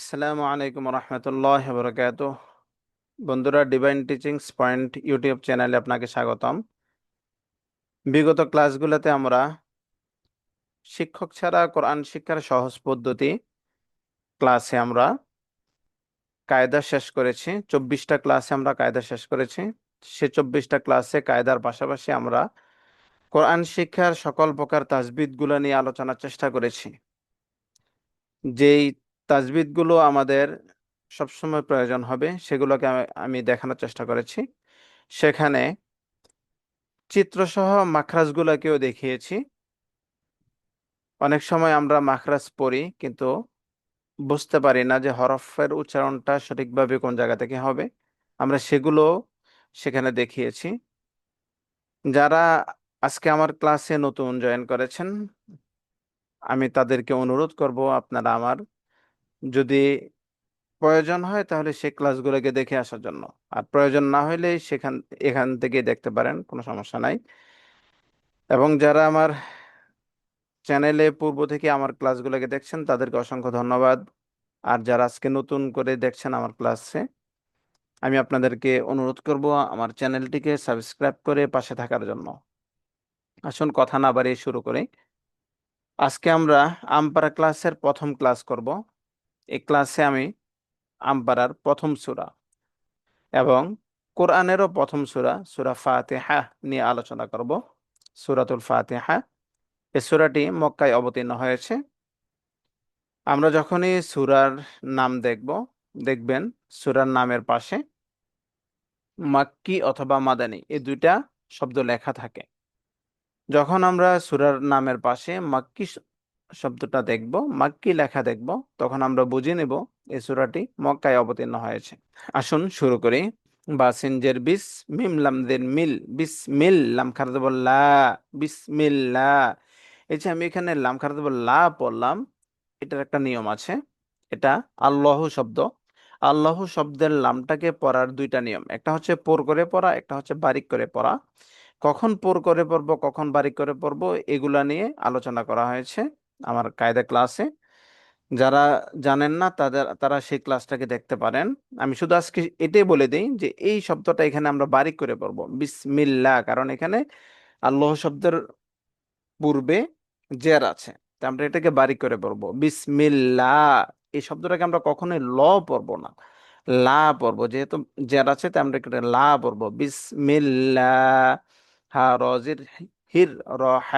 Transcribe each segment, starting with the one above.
আসসালামু আলাইকুম রহমতুল্লাহ বরকাত বন্ধুরা ডিভাইন টিচিংস পয়েন্ট ইউটিউব চ্যানেলে আপনাকে স্বাগতম। বিগত ক্লাসগুলোতে আমরা শিক্ষক ছাড়া কোরআন শিক্ষার সহজ পদ্ধতি ক্লাসে আমরা কায়দা শেষ করেছি। চব্বিশটা ক্লাসে আমরা কায়দা শেষ করেছি। সে চব্বিশটা ক্লাসে কায়দার পাশাপাশি আমরা কোরআন শিক্ষার সকল প্রকার তাজবিদগুলো নিয়ে আলোচনার চেষ্টা করেছি। যেই তাজবিদগুলো আমাদের সবসময় প্রয়োজন হবে, সেগুলোকে আমি- দেখানোর চেষ্টা করেছি। সেখানে চিত্রসহ মাখরাজগুলোকেও দেখিয়েছি। অনেক সময় আমরা মাখরাজ পড়ি, কিন্তু বুঝতে পারি না যে হরফের উচ্চারণটা সঠিকভাবে কোন জায়গা থেকে হবে। আমরা সেগুলো সেখানে দেখিয়েছি। যারা আজকে আমার ক্লাসে নতুন জয়েন করেছেন, আমি তাদেরকে অনুরোধ করব আপনারা আমার যদি প্রয়োজন হয় তাহলে সে ক্লাসগুলোকে দেখে আসার জন্য। আর প্রয়োজন না হলে সেখান, এখান থেকে দেখতে পারেন, কোনো সমস্যা নাই। এবং যারা আমার চ্যানেলে পূর্ব থেকে আমার ক্লাসগুলোকে দেখছেন, তাদেরকে অসংখ্য ধন্যবাদ। আর যারা আজকে নতুন করে দেখছেন আমার ক্লাসে আমি আপনাদেরকে অনুরোধ করব আমার চ্যানেলটিকে সাবস্ক্রাইব করে পাশে থাকার জন্য। আসুন কথা না বাড়িয়ে শুরু করি। আজকে আমরা আমপারা ক্লাসের প্রথম ক্লাস করব। এই ক্লাসে আমি আমপারার প্রথম সুরা এবং কোরআনেরও প্রথম সুরা সুরা ফাতিহা নিয়ে আলোচনা করব। সূরাতুল ফাতিহা এই সুরাটি মক্কায় অবতীর্ণ হয়েছে। আমরা যখনই সুরার নাম দেখব, দেখবেন সূরার নামের পাশে মাক্কি অথবা মাদানী এই দুইটা শব্দ লেখা থাকে। যখন আমরা সুরার নামের পাশে মাক্কি শব্দটা দেখব মাক্কি লেখা দেখব, তখন আমরা বুঝে নেব এ সুরাটি মক্কায় অবতীর্ণ হয়েছে। আসুন শুরু করি। বাসিনজের বিস মিম লামদের মিল, বিস মিল, লাম দেব লা এই যে আমি এখানে লাম লা পড়লাম, এটার একটা নিয়ম আছে, এটা আল্লাহ শব্দ। আল্লাহ শব্দের লামটাকে পড়ার দুইটা নিয়ম, একটা হচ্ছে পোর করে পড়া, একটা হচ্ছে বারিক করে পড়া। কখন পোর করে পড়ব, কখন বারিক করে পড়ব, এগুলা নিয়ে আলোচনা করা হয়েছে। আমার কায়দা ক্লাসে। যারা জানেন না, তাদের, তারা সেই ক্লাসটাকে দেখতে পারেন। আমি শুধু আজকে এটাই বলে দিই যে, এই শব্দটা এখানে আমরা বারিক করে পড়ব। বিসমিল্লাহ, কারণ এখানে আল্লাহ শব্দের পূর্বে জের আছে। তা আমরা এটাকে বারিক করে পড়ব। বিসমিল্লাহ, এই শব্দটাকে আমরা কখনোই ল পড়ব না। লা পড়ব। যেহেতু জের আছে, তাই আমরা এটা লা পড়ব। বিসমিল্লাহ, হা রজির হির রহ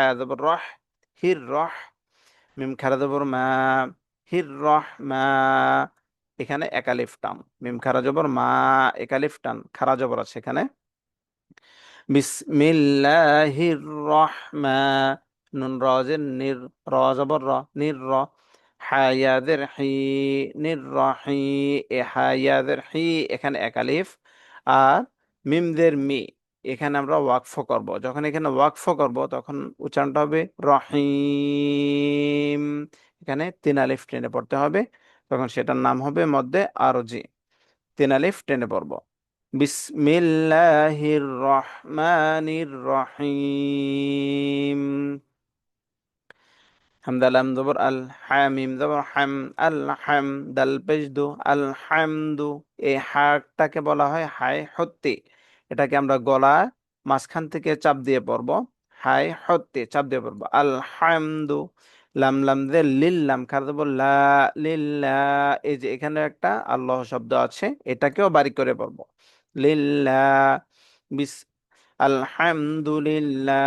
হির, রহ মিম খারা জবর মা হির রহ মা, এখানে একালিফ টান। মিম খারা জবর মা, একালিফ টান খারা জবর আছে এখানে। বিসমিল্লাহির রহমান নুন রজের নির র জবর র, নির র, হায়াদের হি, নির রহি, এ হায়াদের হি, এখানে একালিফ। আর মিমদের মি এখানে আমরা ওয়াকফ করব। যখন এখানে ওয়াকফ করব, তখন উচ্চারণটা হবে রহিম। এখানে তিন আলিফ টেনে পড়তে হবে। তখন সেটার নাম হবে মধ্যে আরজি। তিন আলিফ টেনে পড়ব। বিসমিল্লাহির রহমানির রহিম। হামদা লাম জবর আল হামিম, জবর হাম আল হাম, দাল পেজদু আল হামদু। এই হাটাকে বলা হয় হায় হত্যি এটাকে আমরা গলা মাঝখান থেকে চাপ দিয়ে পড়ব। হাই হতে চাপ দিয়ে পড়ব। আল হামদু লাম লাম দে লিল্লাম খার দেবো? লা লিল্লা এই যে এখানে একটা আল্লাহ শব্দ আছে, এটাকেও বারিক করে পড়ব। লিল্লা বিস আলহামদুলিল্লাহ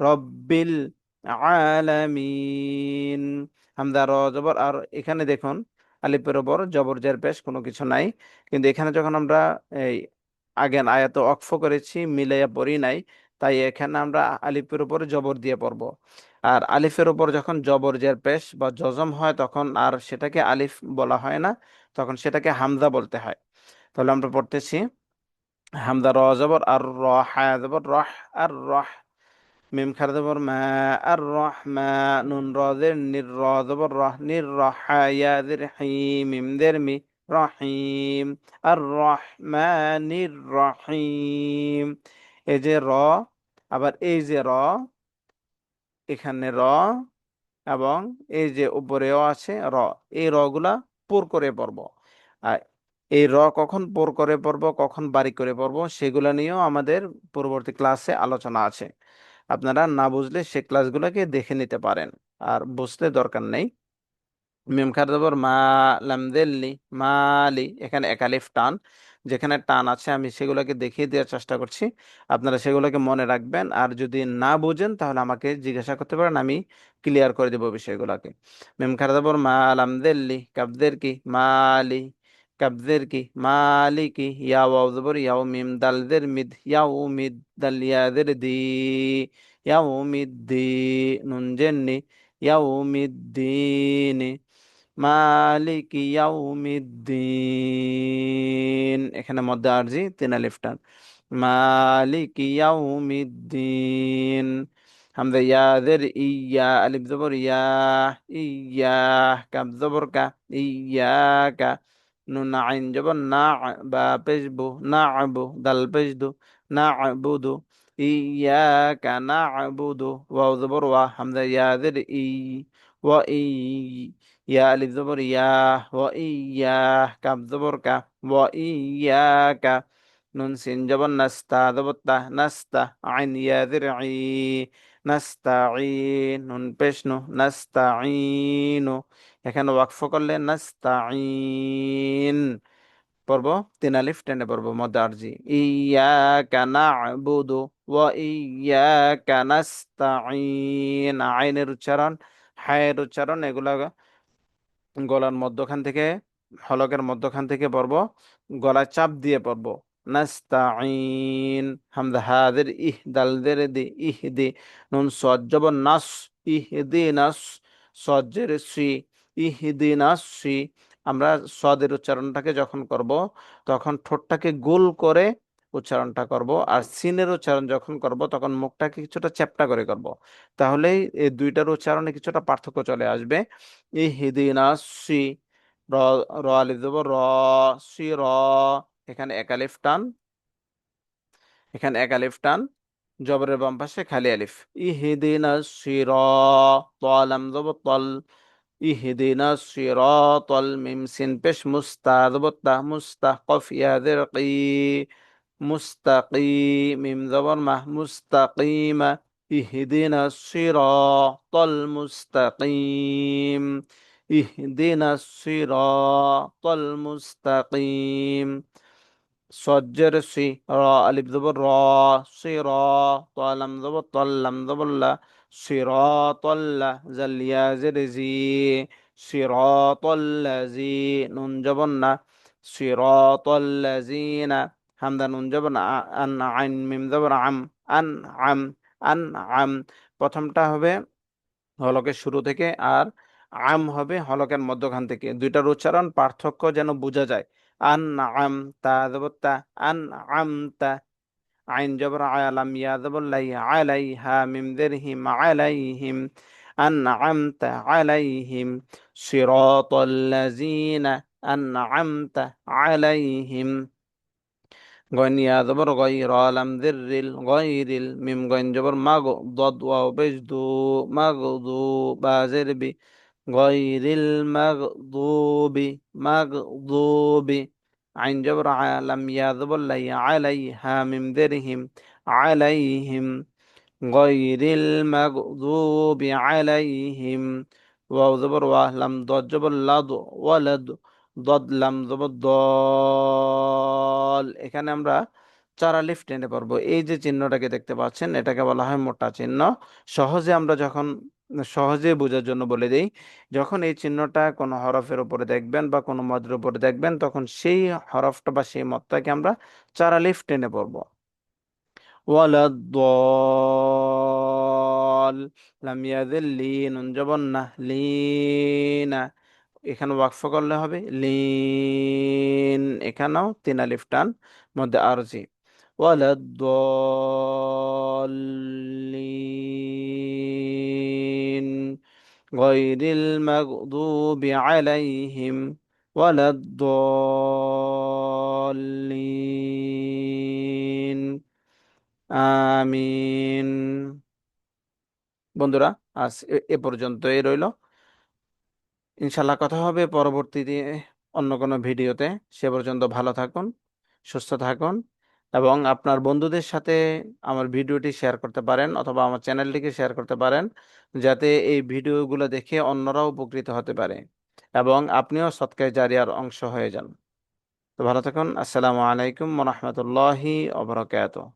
রব্বিল আলামিন। হামদা র, জবর, আর এখানে দেখুন আলিপের ওপর জবর, জের, পেশ কোনো কিছু নাই। কিন্তু এখানে যখন আমরা এই আগের আয়াত অক্ফ করেছি, মিলাইয়া পড়ি নাই, তাই এখানে আমরা আলিপের উপর জবর দিয়ে পড়ব। আর আলিফের উপর যখন জবর, জের, পেশ বা জজম হয় তখন আর সেটাকে আলিফ বলা হয় না, তখন সেটাকে হামজা বলতে হয়। তাহলে আমরা পড়তেছি হামদা র জবর আর র হায়া জবর রহ আর রহ মিম খার জবর মা আর রহ মা নুন র দের নির র জবর রহ নির রহ হায়া দের হি মিম দের মি রহিম আর রহমানির রহিম এই যে র, আবার এই যে র, এখানে র এবং এই যে উপরেও আছে র। এই র গুলা পুর করে পড়ব। আর এই র কখন পুর করে পড়ব, কখন বারিক করে পড়ব, সেগুলো নিয়েও আমাদের পরবর্তী ক্লাসে আলোচনা আছে। আপনারা না বুঝলে সে ক্লাসগুলোকে দেখে নিতে পারেন, আর বুঝতে দরকার নেই। মিম খার জবর মা লাম দেল্লি মালি এখানে একালিফ টান, যেখানে টান আছে, আমি সেগুলোকে দেখিয়ে দেওয়ার চেষ্টা করছি। আপনারা সেগুলোকে মনে রাখবেন, আর যদি না বুঝেন, তাহলে আমাকে জিজ্ঞাসা করতে পারেন, আমি ক্লিয়ার করে দেবো বিষয়গুলোকে। মিম খার জবর মা লাম দেল্লি কাবদের কি? মালি কাবদের কি মালিকি ইয়া ওয়াও জবর ইয়াও মিম দালদের মিদ ইয়াও মিদ দাল ইয়াদের দি ইয়াও মিদ দি নুন জেন্নি ইয়াও মিদ দিন মালিক ইয়াউমিদ্দিন এখানে মধ্যে আরজি তিন আলিফ টান, মালিক ইয়াউমিদ্দিন হামজা ইয়াদের ইয়া আলিফ জবর ইয়া ইয়া কাব জবর কা ইয়াকা নুন আইন জবর না বা পেশবু না আবু দাল পেশদু না আবুদু ইয়াকা না আবুদু ওয়াও জবর ওয়া হামজা ইয়াদের ই ওয়া ই ইয়া আলিফ জবর ইয়া ওয়া ইয়া কাব জবর কা ওয়া ইয়াকা নুন সিন নাস্তাঈন নুন পেশ নু নাস্তাঈনু। এখানে ওয়াকফ করলে নাস্তাঈন। পড়ব? তিন আলিফ, টেনে পড়ব মধ্যে আরজি ইয়াকা না'বুদু ওয়া ইয়াকা নাস্তাঈন। আইনের উচ্চারণ, হায়ের উচ্চারণ, এগুলা গলার মধ্যখান থেকে, হলকের মধ্যখান থেকে পড়ব। গলায় চাপ দিয়ে পড়ব। নাস্তাঈন হামদা হাদের ইহ দালদের দি ইহ দি নুন সজ্জব নাস ইহ দি নাস সজ্জের সি ইহ দি নাস সি আমরা সদের উচ্চারণটাকে যখন করব, তখন ঠোঁটটাকে গোল করে উচ্চারণটা করব, আর সিনের উচ্চারণ যখন করব, তখন মুখটাকে কিছুটা চ্যাপ্টা করে করব। তাহলেই এই দুইটার উচ্চারণে কিছুটা পার্থক্য চলে আসবে। ইহদিনা সি, র র আলিফ দেব, র, সি, র এখানে এক আলিফ টান, এখানে এক আলিফ টান, জবরের বাম পাশে খালি আলিফ। ইহদিনা সির তলাম দেব তল ইহদিনা সিরাতাল মিম সিন পেশ মুস্তাদ বত্তা মুস্তাকফ ইয়াদের কি মুস্তাকিম মিম জবর মাহ মুস্তাকিমা, ইহদিনা সিরাতাল মুস্তাকিম, ইহদিনা সিরাতাল মুস্তাকিম। সজ্জের সি র আলিফ জবর র সি র তালাম জবর তাল্লাম জবল্লা সিরাতাল্লা জালিয়া জের জি সিরাতাল্লাজি নুন জবর না সিরাতাল্লাজিনা হামদা নুন জবর আন আইন মিম জবর আম আন আম আন আম প্রথমটা হবে হলকের শুরু থেকে আর আম হবে হলকের মধ্যখান থেকে। দুইটার উচ্চারণ পার্থক্য যেন বোঝা যায়। أنعمت ضبطت أنعمت. عين جبر على لم يضب لي عليها من ذرهم عليهم. أنعمت عليهم. صراط الذين أنعمت عليهم. غين ذبر غير لم ذر الغير الميم. غين جبر مغضض وبجدو مغضو بازر بي মাগদুবি আইন জবর আলাম ইয়া জবর লাই আলাইহা মিম দিরহিম আলাইহিম গয়রিল মাগদুবি আলাইহিম ওয়াও জবর ওয়া লাম দদ জবর লাদ ওয়ালাদ দদ লাম জবর দল এখানে আমরা চার আলিফ টেনে পারব এই যে চিহ্নটাকে দেখতে পাচ্ছেন, এটাকে বলা হয় মোটা চিহ্ন। সহজে আমরা যখন সহজে বোঝার জন্য বলে দিই, যখন এই চিহ্নটা কোনো হরফের উপরে দেখবেন বা কোনো মদের উপরে দেখবেন, তখন সেই হরফটা বা সেই মতটাকে আমরা চার আলিফ টেনে পড়ব। ওয়ালা দল লাম ইয়াদের লিন জবন না এখানে ওয়াকফ করলে হবে লিন, এখানেও তিন আলিফ টান মধ্যে আরজি। ওয়ালা দলিন غير المغضوب عليهم ولا الضالين আমিন বন্ধুরা আজ এ এ পর্যন্তই রইল ইনশাল্লাহ কথা হবে পরবর্তীতে অন্য কোনো ভিডিওতে সে পর্যন্ত ভালো থাকুন সুস্থ থাকুন এবং আপনার বন্ধুদের সাথে আমার ভিডিওটি শেয়ার করতে পারেন অথবা আমার চ্যানেলটিকে শেয়ার করতে পারেন, যাতে এই ভিডিওগুলো দেখে অন্যরাও উপকৃত হতে পারে এবং আপনিও সৎকায় জারিয়ার অংশ হয়ে যান। তো ভালো থাকুন, আসসালামু আলাইকুম রহমতুল্লাহি ওবরাকাতুহ